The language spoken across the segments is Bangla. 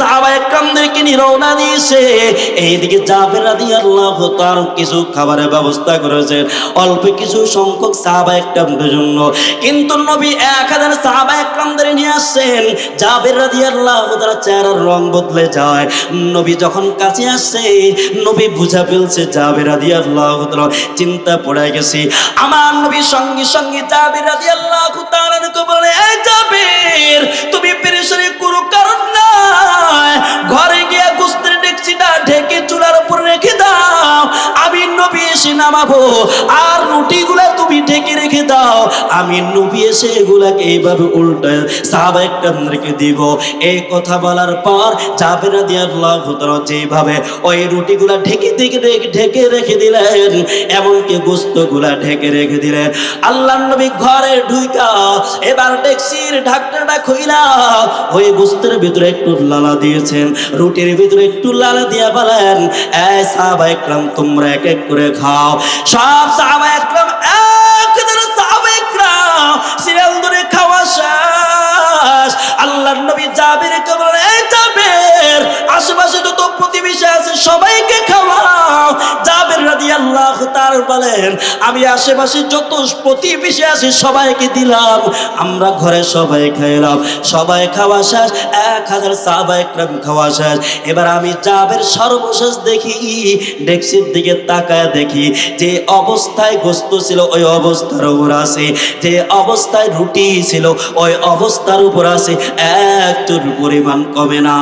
সাহাবা একরামদেরকে নিয়ে রওনা দিয়েছে। এইদিকে রাদিয়াল্লাহু তাআলা কিছু খাবারের ব্যবস্থা করেছেন অল্প কিছু সংখ্যক সাহাবা জন্য। কিন্তু নবী এক হাজার সাহাবা একরামদের নিয়ে আসছেন। তাআলা চেহারার রং বদলে যায়। নবী যখন কাছে আসছে, নবী বুঝা ফেলছে তাআলা চিন্তা পড়ে গেছে। আমার নবী সঙ্গে সঙ্গে জাবের তাআলা বলে জাবের, তুমি পেরেশানি কোনো কারণ নাই। ঘরে গিয়ে গুস্তের ডেকচিটা ঢেকে চুলার উপর রেখে দাও। আমি নবী এসে নামাবো, আর রুটিগুলা তুমি ঢেকে রেখে দাও। আমি নবী এসে এগুলাকে এইভাবে উল্টে সাহাবা একটাকে দিব। এই কথা বলার পর যাবে না দিয়ে যেভাবে ওই রুটিগুলা ঢেকে ঢেকে ঢেকে ঢেকে রেখে দিলেন, এমনকি গোস্তগুলা ঢেকে রেখে দিলেন। আল্লাহ নবী ঘরে ঢুইকা এবার ডেক্সির ঢাকনাটা খুইলা ওই গোস্তের ভিতরে একটু লালা দিয়েছেন। রুটির ভিতরে একটু লালা দিয়া বলেন এ সাহাবা একরাম, তোমরা এক এক করে খাও। সব সাহাবা একরাম এক সাহাবা সিরিয়াল ধরে খাওয়া শেষ। আল্লাহর নবী জাবির কে বলেন, এই জাবির, আশেপাশে যত প্রতিবেশী আছে, সবাইকে খাওয়াও রাদিয়াল্লাহু তাআলা বলেন, আমি আশেপাশে যত প্রতিবেশী আছে, সবাইকে দিলাম। আমরা ঘরে সবাই খাইলাম। সবাই খাওয়া শেষ, এক হাজার একরাম খাওয়া শেষ। এবার আমি জাবের সর্বশেষ দেখি, ডেক্সির দিকে তাকায় দেখি, যে অবস্থায় গোস্ত ছিল, ওই অবস্থার উপর আছে। যে অবস্থায় রুটি ছিল, ওই অবস্থার উপর আছে। একটুর পরিমাণ কমে না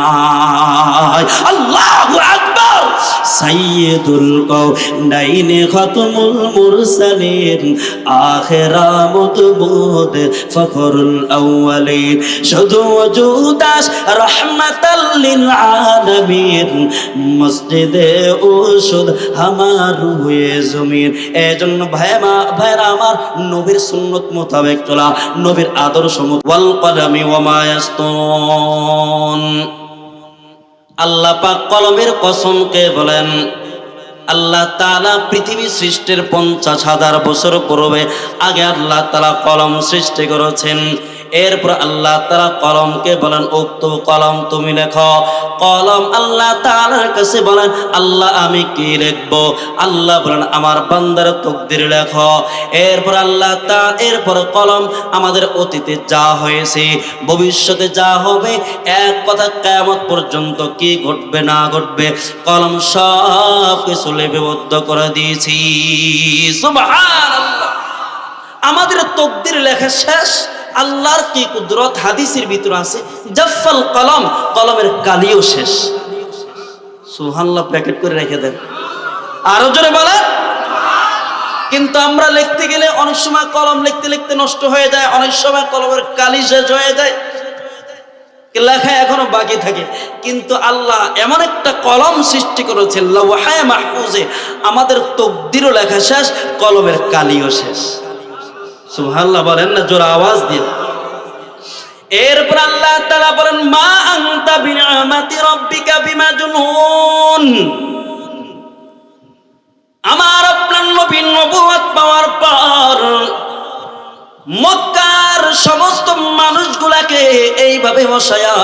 আল্লাহু আকবার! সাইয়্যিদুল কওনাইনি খাতমুল মুরসালিন, আখিরামত বুদ ফখরুল আউয়ালিন। শুধু ওজুদাস রাহমাতাল লিল আলামিন। মসজিদে ওষুধ আমার রুহে জমিন। এজন্য ভাইমা, ভাইরা আমার নবীর সুন্নত মোতাবেক চলা, নবীর আদর্শ মত- ওয়াল কলামি ওয়া মা আল্লাহ পাক কলমের কসমকে বলেন, আল্লাহ তালা পৃথিবী সৃষ্টির পঞ্চাশ হাজার বছর পূর্বে আগে আল্লাহ তালা কলম সৃষ্টি করেছেন। এরপর আল্লাহ তাআলা কলমকে বলেন, উক্ত কলম তুমি লেখো। কলম আল্লাহ তাআলার কাছে বলেন, আল্লাহ আমি কি লিখব? আল্লাহ বলেন, আমার বান্দার তকদির লেখো। এরপর আল্লাহ তা, এরপর কলম, আমাদের অতীতে যা হয়েছে, ভবিষ্যতে যা হবে, এক কথা কেমত পর্যন্ত কি ঘটবে, না ঘটবে, কলম সব কিছু লিপিবদ্ধ করে দিয়েছি। আমাদের তকদির লেখা শেষ আল্লাহর কি কুদরত? হাদিসের ভিতর আছে জাফাল কলম, কলমের কালিও শেষ। সুহাল্লাহ প্যাকেট করে রেখে দেন। আরও জোরে বলে কিন্তু আমরা লিখতে গেলে অনেক সময় কলম লিখতে লিখতে নষ্ট হয়ে যায়, অনেক সময় কলমের কালি শেষ হয়ে যায়। লেখা এখনও বাকি থাকে। কিন্তু আল্লাহ এমন একটা কলম সৃষ্টি করেছেন লৌহায় মাহফুজে। আমাদের তকদিরও লেখা শেষ, কলমের কালিও শেষ। সুবহানাল্লাহ বলেন না, জোর আওয়াজ দিয়ে এরপর আল্লাহ তাআলা বলেন, মা আনতা বিনিআমাতি রাব্বিকা বিমাজনুন। আমার আপনার নবী নবুয়ত পাওয়ার পর মক্কার সমস্ত মানুষগুলাকে এইভাবে বসায়া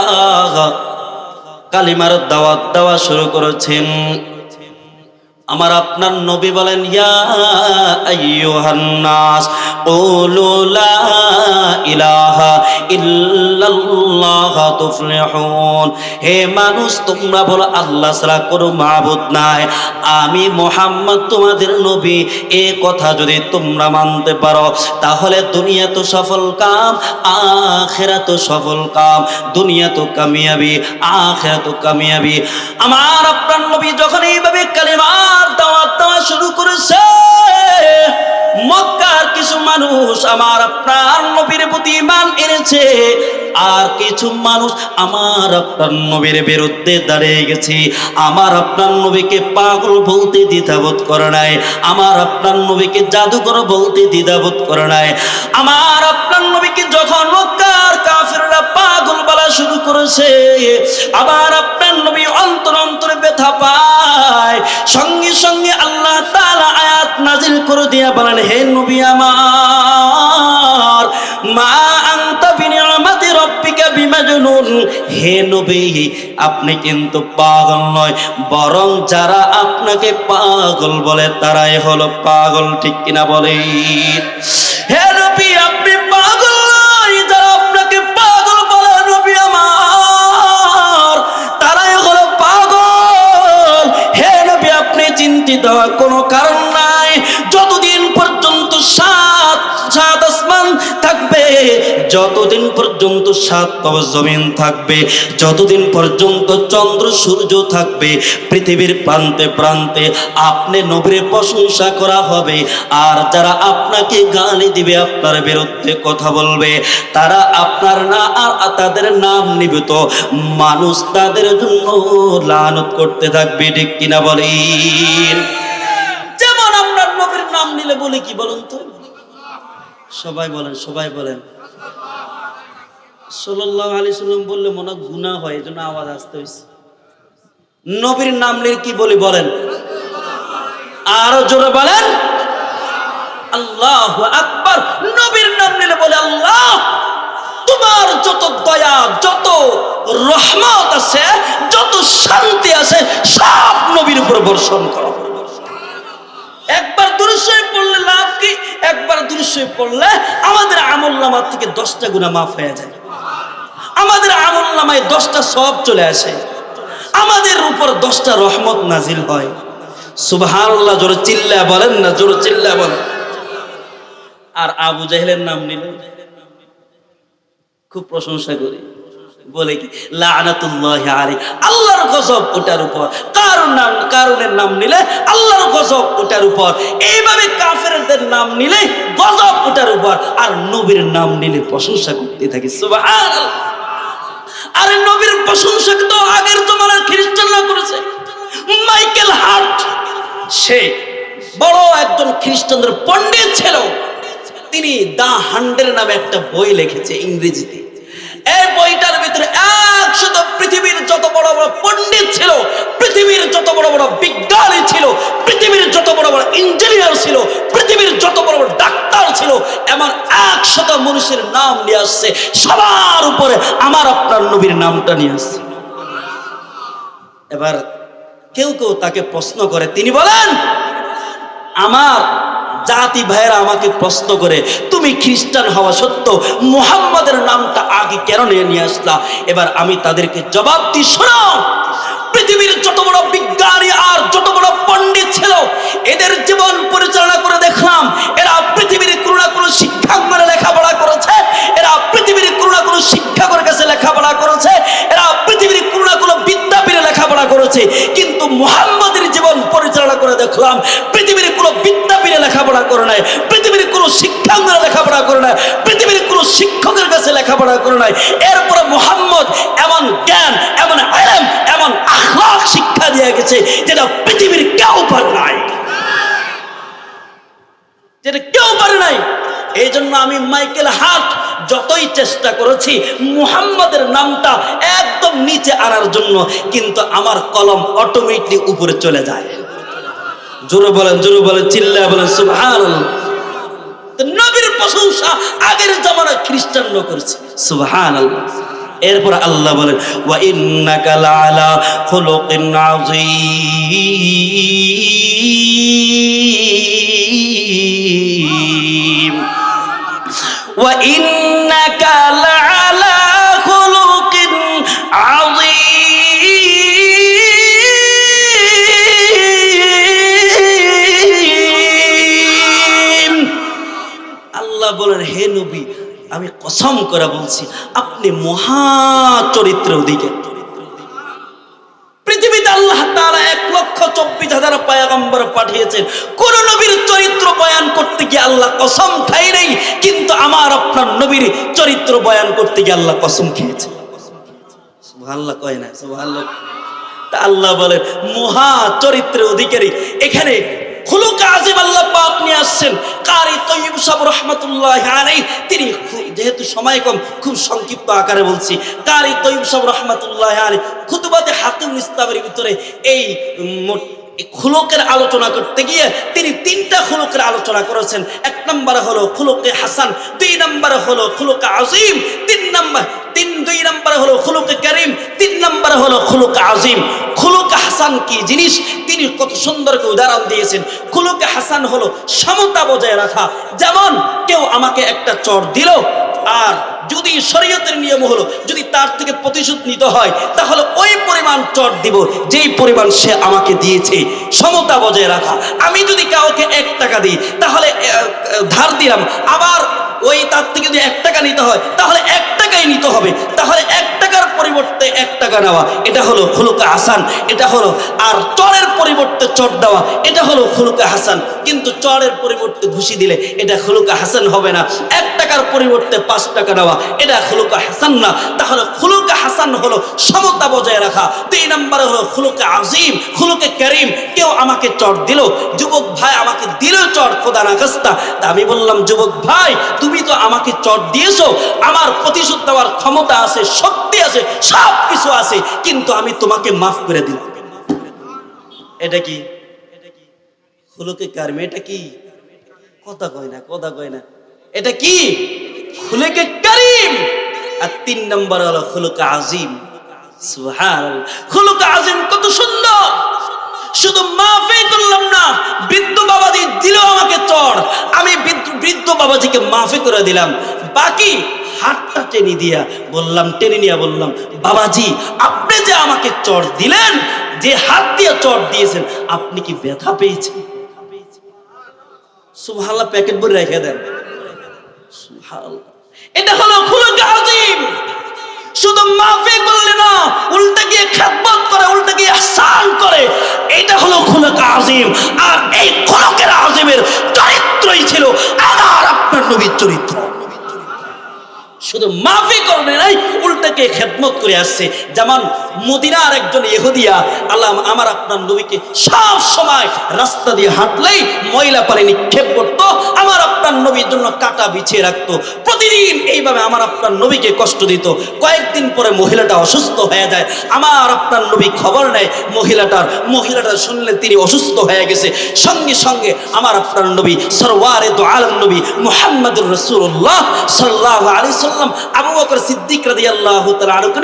কালিমার দাওয়াত দেওয়া শুরু করেছেন। আমার আপনার নবী বলেন ইলাহা হে মানুষ, তোমরা বলো, আল্লাহ ছাড়া কোনো মাবুদ নাই। আমি মোহাম্মদ তোমাদের নবী। এ কথা যদি তোমরা মানতে পারো, তাহলে দুনিয়া তো সফল কাম, আখেরা তো সফল কাম। দুনিয়া তো কামিয়াবি, আখেরা তো কামিয়াবি। আমার আপনার নবী যখন এইভাবে কালিমার দাওয়াত দেওয়া শুরু করেছে। মক্কার কিছু মানুষ আমার আপনার নবীর প্রতি ইমান এনেছে। আর কিছু মানুষ আমার আপনার নবীর বিরুদ্ধে দাঁড়িয়ে গেছে। আমার আপনার নবীকে পাগল বলতে দ্বিধাবোধ করে নাই। আমার আপনার নবীকে জাদুকর বলতে দ্বিধাবোধ করে নাই। আমার আপনার নবীকে যখন কাফিররা পাগল বলা শুরু করেছে। আবার আপনার নবী অন্তর অন্তরে ব্যথা পায়। সঙ্গে সঙ্গে আল্লাহ তালা আয়াত নাজিল করে দিয়া বলেন, হে নবী আমার, মা আনতা বিনিআমাতি রাব্বিকা হে নবী, আপনি কিন্তু পাগল নয়, বরং যারা আপনাকে পাগল বলে তারাই হলো পাগল, ঠিক কিনা বলেন? হওয়ার কোনো কারণ যতদিন পর্যন্ত সাত জমিন থাকবে, যতদিন পর্যন্ত চন্দ্র, সূর্য থাকবে, পৃথিবীর প্রান্তে প্রান্তে আপনি নবীর প্রশংসা করা হবে। আর যারা আপনাকে গালি দিবে, আপনার বিরুদ্ধে কথা বলবে, তারা আপনার না আর তাদের নাম নিবে তো মানুষ তাদের জন্য লানত করতে থাকবে, ঠিক কিনা বলেন? যেমন আমরা নবীর নাম নিলে বলে কি বলুন তো? সবাই বলেন সবাই বলেন। সাল্লাম বললে মনে গুনাহ হয়, এজন্য আওয়াজ আসতে হয়েছে নবীর নাম নিয়ে কি বলি বলেন? আরও জোরে বলেন। আল্লাহ আকবার। নবীর নাম নিলে বলে, আল্লাহ, তোমার যত দয়া, যত রহমত আছে, যত শান্তি আছে, সব নবীর উপর বর্ষণ করো। একবার দুরুশয় পড়লে লাভ কি? একবার দুরুশয় পড়লে আমাদের আমল নামার থেকে দশটা গুণা মাফ হয়ে যায়। আমাদের আমল নামায় দশটা সব চলে আসে। আমাদের উপর দশটা রহমত নাজিল হয়। সুবহানাল্লাহ, জোরে চিল্লা বলেন না, জোরে চিল্লা বলেন। আর আবু জাহেলের নাম নিলেন খুব প্রশংসা করি। বলে কি? আল্লাহর গজব ওটার উপর। কারণ নাম কারণের নাম নিলে আল্লাহর গজব ওটার উপর। এইভাবে কাফেরদের নাম নিলে গজব ওটার উপর। আর নবীর নাম নিলে প্রশংসা করতে থাকি। সুবহানাল্লাহ। আরে নবীর প্রশংসা তো আগের জমানার খ্রিস্টানরা করেছে? মাইকেল হার্ট, সে বড় একজন খ্রিস্টানদের পণ্ডিত ছিল। তিনি দা হান্ডের নামে একটা বই লিখেছে ইংরেজিতে। এই বইটার একশত পৃথিবীর যত বড় বড় পণ্ডিত ছিল, পৃথিবীর যত বড় বড় বিজ্ঞানী ছিল, পৃথিবীর যত বড় বড় ইঞ্জিনিয়ার ছিল, পৃথিবীর যত বড় বড় ডাক্তার ছিল, এমন একশত মানুষের নাম নিয়ে আসছে, সবার উপরে আমার আপনার নবীর নামটা নিয়ে আসছে। এবার কেউ কেউ তাকে প্রশ্ন করে, তিনি বলেন, আমার জাতি ভাইয়েরা আমাকে প্রশ্ন করে, তুমি খ্রিস্টান হওয়া সত্য মুহাম্মাদের নামটা আগে কেন নিয়ে নিয়ে আসলা? এবার আমি তাদেরকে জবাব দিই, শোনো, পৃথিবীর যত বড় বিজ্ঞানী আর যত বড় পণ্ডিত ছিল, এদের জীবন পরিচালনা করে দেখলাম, এরা পৃথিবীর কোনো না কোনো শিক্ষাঙ্গনে লেখাপড়া করেছে, এরা পৃথিবীর কোনো না কোনো শিক্ষকের কাছে লেখাপড়া করেছে, এরা পৃথিবীর কোনো না কোনো বিদ্যাপীঠে লেখাপড়া করেছে, কিন্তু পরিচালনা করে দেখলাম, পৃথিবীর কোনো বিদ্যাপীঠে লেখাপড়া করে নাই, পৃথিবীর কোনো শিক্ষাঙ্গনে লেখাপড়া করে নাই, পৃথিবীর কোনো শিক্ষকের কাছে লেখাপড়া করে নাই। এরপরে মুহাম্মদ এমন জ্ঞান, এমন আলেম, এমন আখলাক শিক্ষা দিয়ে গেছে যেটা পৃথিবীর কেউ পারে নাই। যেটা কেউ পারে নাই। এই জন্য আমি মাইকেল হার্ট যতই চেষ্টা করেছি, মুহাম্মাদের নামটা একদম নিচে আনার জন্য, কিন্তু আমার কলম অটোমেটিক উপরে চলে যায়। জোরে বলেন জোরে বলেন চিল্লা বলেন তো নবীর প্রশংসা আগের জামানায় খ্রিস্টানরা করেছে। সুবহানাল্লাহ। এরপর আল্লাহ বলেন ওয়া ইন্নাকা লাআলা খুলুকিন আযীম। ওয়া ইন্নাকা কসম করে বলছি, আপনি মহা চরিত্র দিকে পৃথিবীতে আল্লাহ তাআলা এক লক্ষ চব্বিশ হাজার পায়াগম্বর পাঠিয়েছেন। কোন নবীর চরিত্র বয়ান করতে গিয়ে আল্লাহ কসম খাই নেই, কিন্তু আমার আপনার নবীর চরিত্র বয়ান করতে গিয়ে আল্লাহ কসম খেয়েছে। আল্লাহ কয় না, সুবহানাল্লাহ। তা আল্লাহ বলেন মহা চরিত্রের অধিকারী, এখানে খুলুক আজিম আল্লাহ পাক নিয়ে আসছেন। কারি তৈব সাহেব রহমতুল্লাহ আলাই তিনি যেহেতু সময় কম, খুব সংক্ষিপ্ত আকারে বলছি। কারি তৈব সাহেব রহমতুল্লাহ আলাই খুতুবাতে হাকিম ইসলামের ভিতরে এই খুলকের আলোচনা করতে গিয়ে তিনি তিনটা খুলকের আলোচনা করেছেন। এক নম্বরে হলো খুলকে হাসান, দুই নম্বরে হলো খুলকে আজিম, তিন নম্বর তিন দুই নম্বরে হলো খুলকে করিম, তিন নম্বরে হলো খুলকে আজিম। খুলকে হাসান কি জিনিস? তিনি কত সুন্দরকে উদাহরণ দিয়েছেন। খুলকে হাসান হলো সমতা বজায় রাখা। যেমন কেউ আমাকে একটা চর দিল, আর যদি শরীয়তের নিয়ম হলো, যদি তার থেকে প্রতিশোধ নিতে হয়, তাহলে ওই পরিমাণ চট দিব, যেই পরিমাণ সে আমাকে দিয়েছে। সমতা বজায় রাখা। আমি যদি কাউকে এক টাকা দিই, তাহলে ধার দিলাম। আবার ওই তার থেকে যদি এক টাকা নিতে হয়, তাহলে এক টাকাই নিতে হবে। তাহলে এক টাকার পরিবর্তে এক টাকা নেওয়া, এটা হলো খুলুকা হাসান, এটা হলো, আর চরের পরিবর্তে চট দেওয়া, এটা হলো খুলুকা হাসান। কিন্তু চরের পরিবর্তে ঘুষি দিলে এটা খুলুকা হাসান হবে না। এক টাকার পরিবর্তে পাঁচ টাকা নেওয়া, এটা খুলুকা হাসান না। তাহলে খুলুকা হাসান হলো সমতা বজায় রাখা। দুই নম্বরে হলো খুলুকা আজিম, খুলুকে করিম। কেউ আমাকে চট দিল, যুবক ভাই আমাকে দিল চট খোদা না কাস্তা তা আমি বললাম, যুবক ভাই তুমি তো আমাকে চট দিয়েছ, আমার প্রতিশোধ দেওয়ার ক্ষমতা আছে, শক্তি আছে সব কিছু আছে, কিন্তু আমি তোমাকে মাফ করে দিলাম। এটা কি? খুলুকে কারিম, এটা কি? কথা কয় না, কথা কয় না। এটা কি? খুলুকে কারিম। আর তিন নম্বর হলো খুলুকে আজিম। খুলুকে আজিম কত সুন্দর। শুধু মাফই করলাম না বৃদ্ধ বাবাজি দিল আমাকে চড় আমি বৃদ্ধ বাবাজিকে মাফি করে দিলাম। বাকি হাতটা টেনে দিয়া বললাম, টেনে নিয়ে বললাম, বাবাজি, আপনি যে আমাকে চড় দিলেন, যে হাত দিয়ে চড় দিয়েছেন, আপনি কি ব্যথা পেয়েছেন? সুবহানাল্লাহ, প্যাকেট ভরে রেখে দেন। সুবহানাল্লাহ। এটা হলো খুলুক আজিম শুধু মাফি করলে না, উল্টে গিয়ে খেদমত করে, উল্টে গিয়ে আহসান করে। এটা হলো খুনক আজিম। আর এই খুনকের আজিমের চরিত্রই ছিল আমার আপনার নবীর চরিত্র। শুধু মাফি করলে নাই উল্টাকে খেদমত করে আসছে। যেমন মদিনার একজন ইহুদিয়া আল্লাহ আমার আপনার নবীকে সব সময় রাস্তা দিয়ে হাঁটলেই ময়লা পানি নিক্ষেপ করতো, আমার আপনার নবীর জন্য কাটা বিছিয়ে রাখতো। প্রতিদিন এইভাবে আমার আপনার নবীকে কষ্ট দিত। কয়েকদিন পরে মহিলাটা অসুস্থ হয়ে যায়। আমার আপনার নবী খবর নেয়, মহিলাটার, মহিলাটা শুনলে তিনি অসুস্থ হয়ে গেছে। সঙ্গে সঙ্গে আমার আপনার নবী সরওয়ারে তো আলম নবী মুহাম্মদুর রসুল্লাহ সাল্লাহ আলি সাল্লাম, আবু বকর সিদ্দিক রাদি আল্লাহ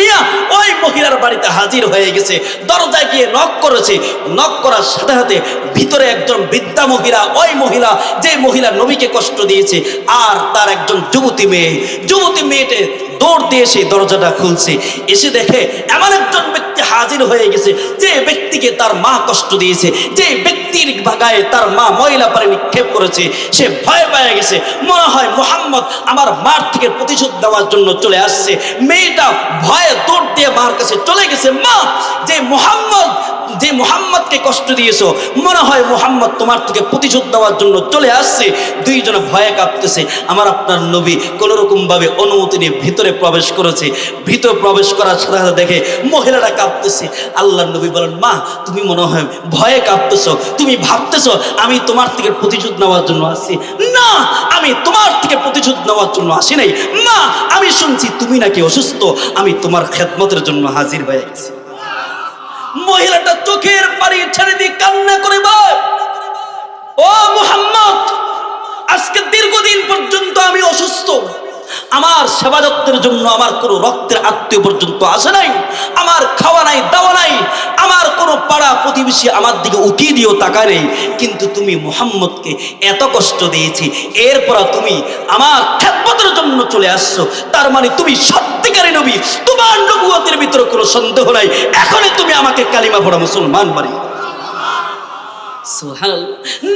নিয়া ওই মহিলার বাড়িতে হাজির হয়ে গেছে। দরজায় গিয়ে নক করেছে। নখ করার সাথে সাথে ভিতরে একজন বৃদ্ধা মহিলা, ওই মহিলা, যে মহিলা নবীকে কষ্ট দিয়েছে, আর তার একজন যুবতী মেয়ে। যুবতী মেয়েটে দৌড় দিয়ে সেই দরজাটা খুলছে। এসে দেখে এমন একজন ব্যক্তি হাজির হয়ে গেছে, যে ব্যক্তিকে তার মা কষ্ট দিয়েছে, যে ব্যক্তির গায়ে তার মা ময়লা পারে নিক্ষেপ করেছে, সে ভয় পেয়ে গেছে। মনে হয় মোহাম্মদ আমার মার থেকে প্রতিশোধ দেওয়ার জন্য চলে আসছে। মেয়েটা ভয়ে দৌড় দিয়ে মার কাছে চলে গেছে। মা, যে মোহাম্মদ, যে মোহাম্মদকে কষ্ট দিয়েছ, মনে হয় মোহাম্মদ তোমার থেকে প্রতিশোধ দেওয়ার জন্য চলে আসছে। দুইজনে ভয়ে কাঁপতেছে। আমার আপনার নবী কোনো রকম ভাবে অনুমতি নিয়ে ভিতরে প্রবেশ করেছে। ভিতরে প্রবেশ করার সাথে সাথে দেখে মহিলারা কাঁপতেছে। আল্লাহ নবী বলেন, মা, তুমি মনে হয় ভয়ে কাঁপতেছ। তুমি ভাবতেছ আমি তোমার থেকে প্রতিশোধ নেওয়ার জন্য আসছি। না, আমি তোমার থেকে প্রতিশোধ নেওয়ার জন্য আসি নাই। মা, আমি শুনছি তুমি নাকি অসুস্থ। আমি তোমার খেদমতের জন্য হাজির হয়ে গেছি। মহিলাটা চোখের পানি ছেড়ে দিয়ে কান্না করে ও মোহাম্মদ, আজকে দীর্ঘদিন পর্যন্ত আমি অসুস্থ। আমার সেবা যত্নের জন্য আমার কোনো রক্তের আত্মীয় পর্যন্ত আসে নাই, আমার খাওয়া নাই, দাওয়া নাই, আমার কোনো পাড়া প্রতিবেশী আমার দিকে উকি দিয়েও তাকা নেই, কিন্তু তুমি মোহাম্মদকে এত কষ্ট দিয়েছি, এরপর তুমি আমার খেদমতের জন্য চলে আসছো, তার মানে তুমি সত্যিকারী নবী, তোমার নবুয়তের ভিতরে কোনো সন্দেহ নাই, এখনই তুমি আমাকে কালিমা পড়া মুসলমান সুবহানাল্লাহ।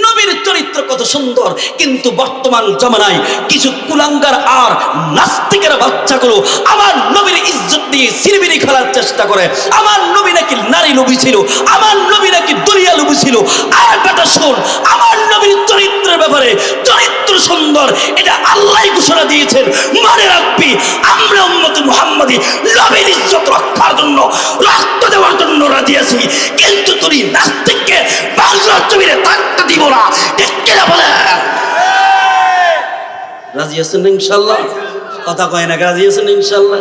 নবীর চরিত্র কত সুন্দর, কিন্তু বর্তমান জমানায় কিছু কুলাঙ্গার আর নাস্তিকের বাচ্চাগুলো আমার নবীর ইজ্জত দিয়ে সিরবিরি খেলার চেষ্টা করে। আমার নবী নাকি নারী লোভী ছিল, আমার নবী নাকি দুনিয়া লোভী ছিল। আর বেটা শোন, আমার নবীর চরিত্রের ব্যাপারে চরিত্র সুন্দর, এটা আল্লাহ ঘোষণা দিয়েছেন। মনে রাখবি, আমরা উম্মত মুহাম্মাদি নবীর ইজ্জত রক্ষার জন্য, রক্ত দেওয়ার জন্য রাজি আছি। কিন্তু তুমি নাস্তিককে বাংলার জমিনে থাকতে দিব না। ঠিক কিনা বলে রাজি আছেন ইনশাল্লাহ? কথা কয় না, রাজি আছেন ইনশাল্লাহ?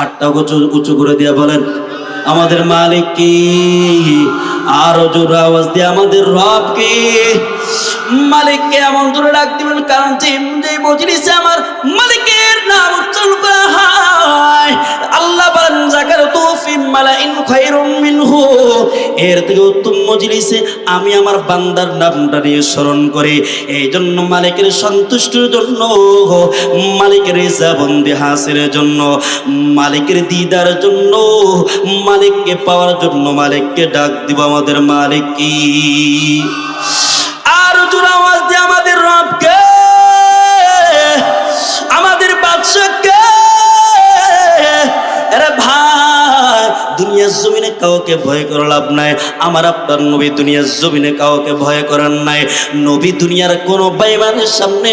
হাতটা উঁচু উঁচু করে দিয়ে বলেন, আমাদের মালিক কি? আরও জোর আওয়াজ দিয়ে আমাদের রব কি? মালিককে এমন জোরে ডাক দিবেন, কারণ যে মজলিসে আমার মালিকের নাম উচ্চারণ করা হয় আল্লাহ বলেন খায়রুম মিনহু। এর থেকে উত্তম মজলিসে আমি আমার বান্দার নামটা নিয়ে স্মরণ করি। এই জন্য মালিকের সন্তুষ্টির জন্য, মালিকের জন্য, মালিকের দিদার জন্য, মালিককে পাওয়ার জন্য মালিককে ডাক দিব আমাদের মালিক কি আর জোর দুনিয়ার জমিনে কাউকে ভয় করে লাভ নাই। আমার আপনার নবী দুনিয়ার জমিনে কাউকে ভয় করার নাই। নবী দুনিয়ার কোনো বাইমানের সামনে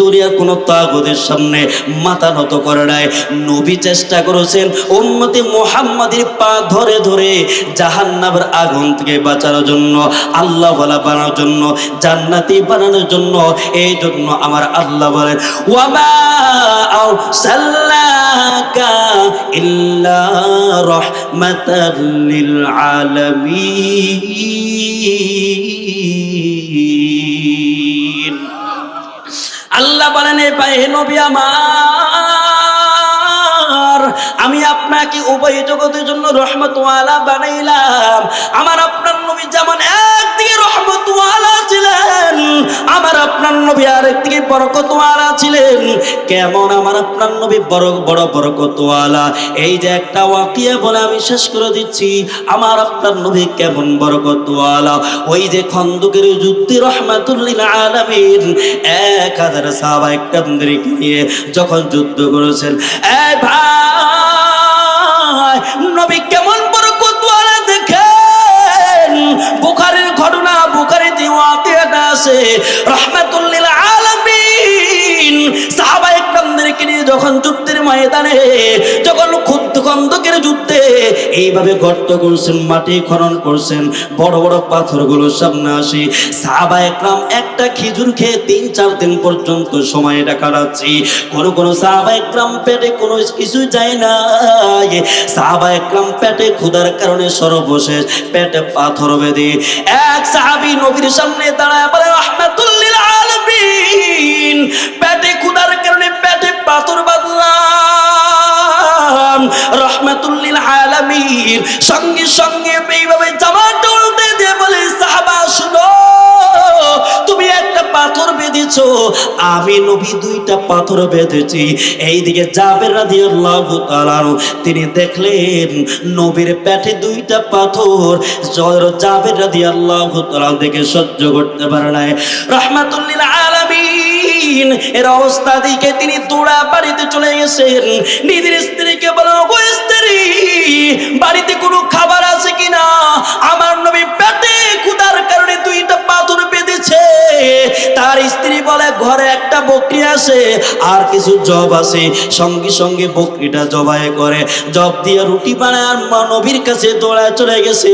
দুনিয়ার কোনো তাগদের সামনে মাথা নত করে নাই। নবী চেষ্টা করেছেন উম্মতি মোহাম্মদের পা ধরে ধরে জাহান্নামের আগুন থেকে বাঁচানোর জন্য আল্লাহ বলা বানানোর জন্য, জান্নাতি বানানোর জন্য। এই জন্য আমার আল্লাহ বলেন, ওয়ামা আও ইল্লা রহমাতাল আল্লাহ বলেন এই পায়ে নবী আমার আমি আপনাকে উভয় জগতের জন্য রহমতওয়ালা বানাইলাম। আমার আপনার নবী যেমন একদিকে রহমতওয়ালা ছিলেন, আমার আপনার নবী আরেকদিকে বরকতওয়ালা ছিলেন। কেমন আমার আপনার নবী বড় বড় বরকতওয়ালা? এই যে একটা ওয়াকিয়া বলে আমি শেষ করে দিচ্ছি, আমার আপনার নবী কেমন বরকতওয়ালা? ওই যে খন্দকের যুদ্ধে রহমাতুল্লিল আলামিন, এক হাজার সাহাবা একটামদেরকে নিয়ে যখন যুদ্ধ করেছেন, এ ভাই! নবী কেমন বড় কোতোয়ালা দেখেন? বুখারের ঘটনা বুখারিতে ওয়াকিয়াটা আছে রহমাতুল্লিল আলামিন সাহাবা নিয়ে যখন যুদ্ধের ময়দানে, যখন ক্ষুদ্র খন্দকের যুদ্ধে, এইভাবে গর্ত করছেন, মাটি খনন করছেন, বড় বড় পাথরগুলো সামনে আসি। সাহাবা একরাম একটা খেজুর খেয়ে তিন চার দিন পর্যন্ত সময়টা কাটাচ্ছি। কোন কোন সাহাবা একরাম পেটে কোনো কিছু যায় না। সাহাবা একরাম পেটে ক্ষুধার কারণে সর্বশেষ পেটে পাথর বেঁধে এক সাহাবি নবীর সামনে দাঁড়ায় বলে রহমাতুল্লিল আলামিন, পেটে পাথর বাঁধলাম। রহমাতুল্লিল আলামিন। সঙ্গে সঙ্গে এইভাবে জামা টলতে দিয়ে বলে, সাহাবা, শুনো, তুমি একটা পাথর বেঁধেছো। আমি নবী দুইটা পাথর বেঁধেছি। এইদিকে জাবের রাদিয়াল্লাহু তিনি দেখলেন নবীর পেটে দুইটা পাথর। জর জাবের রাদিয়াল্লাহু তাআলা দেখে সহ্য করতে পারে নাই। রাহমাতুল্লিল আলামিন এর অবস্থা দিকে তিনি দৌড়া বাড়িতে চলে গেছেন। নিজের স্ত্রীকে বলো স্ত্রী, বাড়িতে কোনো খাবার আছে কিনা? স্ত্রী বলে, ঘরে একটা বকরি আছে, আর কিছু জব আছে। সঙ্গে সঙ্গে বকরিটা জবাই করে, জব দিয়ে রুটি বানায়, আর মা নবীর কাছে দৌড়ায় চলে গেছে।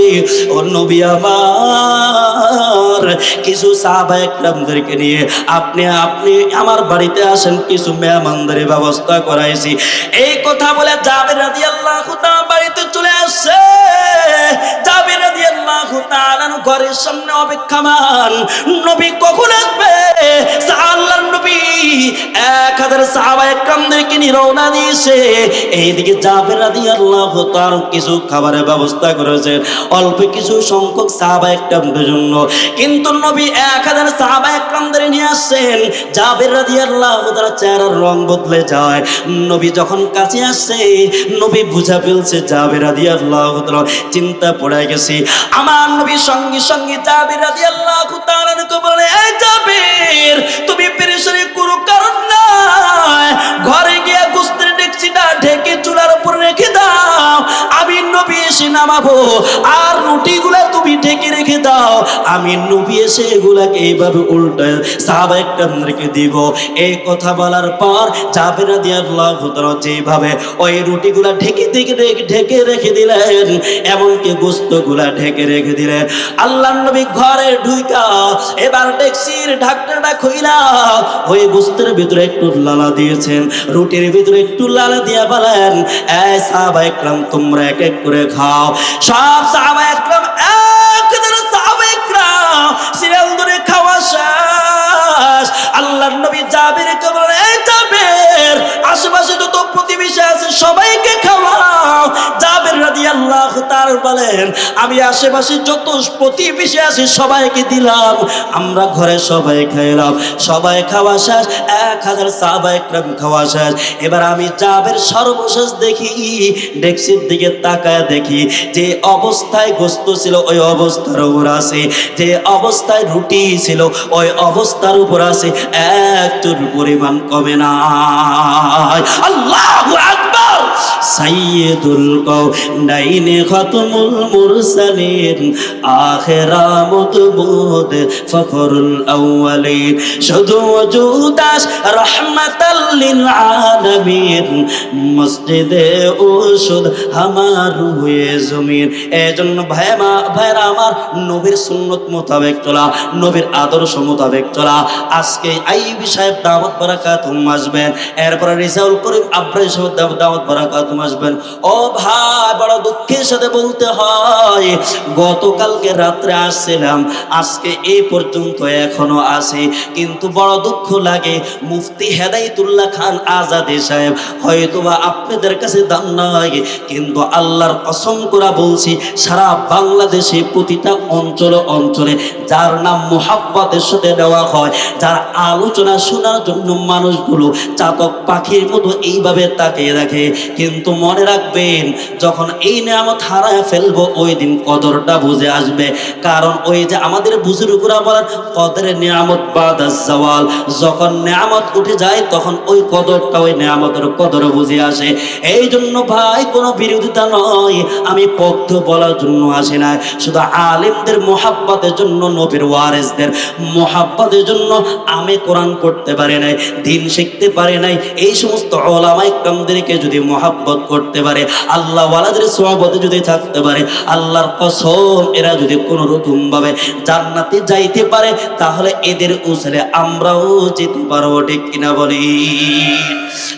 ও নবী আমার, কিছু সাহাবা একরামদেরকে নিয়ে আপনি আপনি আমার বাড়িতে আসেন, কিছু মেহমানদের ব্যবস্থা করাইছি। এই কথা বলে জাবের রাদিয়াল্লাহু তাআলা বাড়িতে চলে আসছে। ঘরের সামনে অপেক্ষামান। নবী কখন আসবে? আল্লাহর নবী হাজার সাহাবা একরামদেরকে নিয়ে রওনা দিয়েছে। এইদিকে জাবের রাদিয়াল্লাহু তাআলা কিছু খাবারের ব্যবস্থা করেছেন অল্প কিছু সংখ্যক সাহাবা একরামদের জন্য। কিন্তু নবী এক হাজার সাহাবা একরামদের নিয়ে আসছেন। জাবের রাদিয়াল্লাহু তাআলা চেহারার রং বদলে যায়। নবী যখন কাছে আসছে, নবী বুঝা ফেলছে জাবের রাদিয়াল্লাহু তাআলা চিন্তা পড়ে গেছে। আমার নবী সঙ্গে সঙ্গে জাবের রাদিয়াল্লাহু তাআলা বলে এই জাবের, তুমি পেরেশানি কোনো কারণ যায় ঘরে গিয়ে গুস্তের ডেকচিটা ঢেকে চুলার উপর রেখে দাও। আমি নবী এসে নামাবো, আর রুটিগুলা তুমি ঢেকে রেখে দাও। আমি নবী এসে এগুলাকে এইভাবে উল্টে সাহাবা একটা রেখে দিব। এই কথা বলার পর যাবে না দিয়ে আল্লাহ যেভাবে ওই রুটিগুলা ঢেকে ঢেকে ঢেকে রেখে দিলেন, এমনকি গোস্তগুলা ঢেকে রেখে দিলেন। আল্লাহ নবী ঘরে ঢুইকা এবার ডেক্সির ঢাকনাটা খুইলা ওই গোস্তের ভিতরে একটু লালা দিয়েছেন, রুটির ভিতরে একটু দিয়া বলেন তোমরা এক এক করে খাও। সব এক সিরিয়াল ধরে খাওয়া শেষ। আল্লাহর নবী জাবির এই জাবির, আশেপাশে যত প্রতিবেশী আছে সবাইকে খাওয়াও। জাবির রাদিয়াল্লাহু তাআলা বলেন, আমি আশেপাশে যত প্রতিবেশী সবাইকে দিলাম। আমরা ঘরে সবাই সবাই খাওয়া শেষ, এক হাজার খাওয়া শেষ। এবার আমি সর্বশেষ দেখি, ডেক্সির দিকে তাকায় দেখি, যে অবস্থায় গোস্ত ছিল, ওই অবস্থার উপর আছে। যে অবস্থায় রুটি ছিল, ওই অবস্থার উপর আছে। একটুর পরিমাণ কমে না আল্লাহু আকবার সাইয়্যিদুল কাউনাইনি খাতমুল মুরসালিন আখিরা মুতবুদ ফখরুল আউয়ালিন। শুধু ওজুদাস রাহমাতাল লিল আলামিন। মসজিদে ওষুধ আমার রুহে জমিন। এজন্য ভাইমা, ভাইরা আমার নবীর সুন্নত মোতাবেক চলা, নবীর আদর্শ মোতাবেক চলা। আজকে এই বিষয়ে দাওয়াত বারাকাতুম আসবেন। এরপরে রিজাউল করিম আব্রাহিম সাহেব দাও- দাওয়াত বারাকাতুম আসবেন। ও ভাই, বড় দুঃখের সাথে বলতে হয়, গতকালকে রাত্রে আসছিলাম, আজকে এই পর্যন্ত এখনও আছে। কিন্তু বড় দুঃখ লাগে, মুফতি হেদাইতুল্লাহ খান আজাদে সাহেব, হয়তোবা আপনাদের কাছে দাম নাই, কিন্তু আল্লাহর কসম করা বলছি, সারা বাংলাদেশে প্রতিটা অঞ্চলে অঞ্চলে যার নাম মোহাব্বতের সাথে দেওয়া হয়, যার আলোচনা শোনার জন্য মানুষগুলো চাতক পাখির মতো এইভাবে তাকিয়ে রাখে কিন্তু মনে রাখবেন, যখন এই নিয়ামত হারায় ফেলব, ওই দিন কদরটা বুঝে আসবে। কারণ ওই যে আমাদের বুজুর্গরা বলেন, কদরের নিয়ামত বাদাস জওয়াল। যখন নিয়ামত উঠে যায়, তখন ওই কদরটা ওই নিয়ামতের কদর বুঝে আসে। এই জন্য ভাই, কোনো বিরোধিতা নয়। আমি পক্ষ বলার জন্য আসি না শুধু আলিমদের মোহাব্বতের জন্য, নবীর ওয়ারেসদের মোহাব্বতের জন্য আমি কোরআন পড়তে পারি নাই, দিন শিখতে পারি নাই। এই সমস্ত ওলামাই কামদেরকে যদি মহাব্বত করতে পারে আল্লাহ ওয়ালাদের সোহাবতে যদি থাকতে পারে, আল্লাহর কসম, এরা যদি কোনো রকম ভাবে জান্নাতে যাইতে পারে, তাহলে এদের উসলে আমরাও যেতে পারব, ঠিক কিনা বলি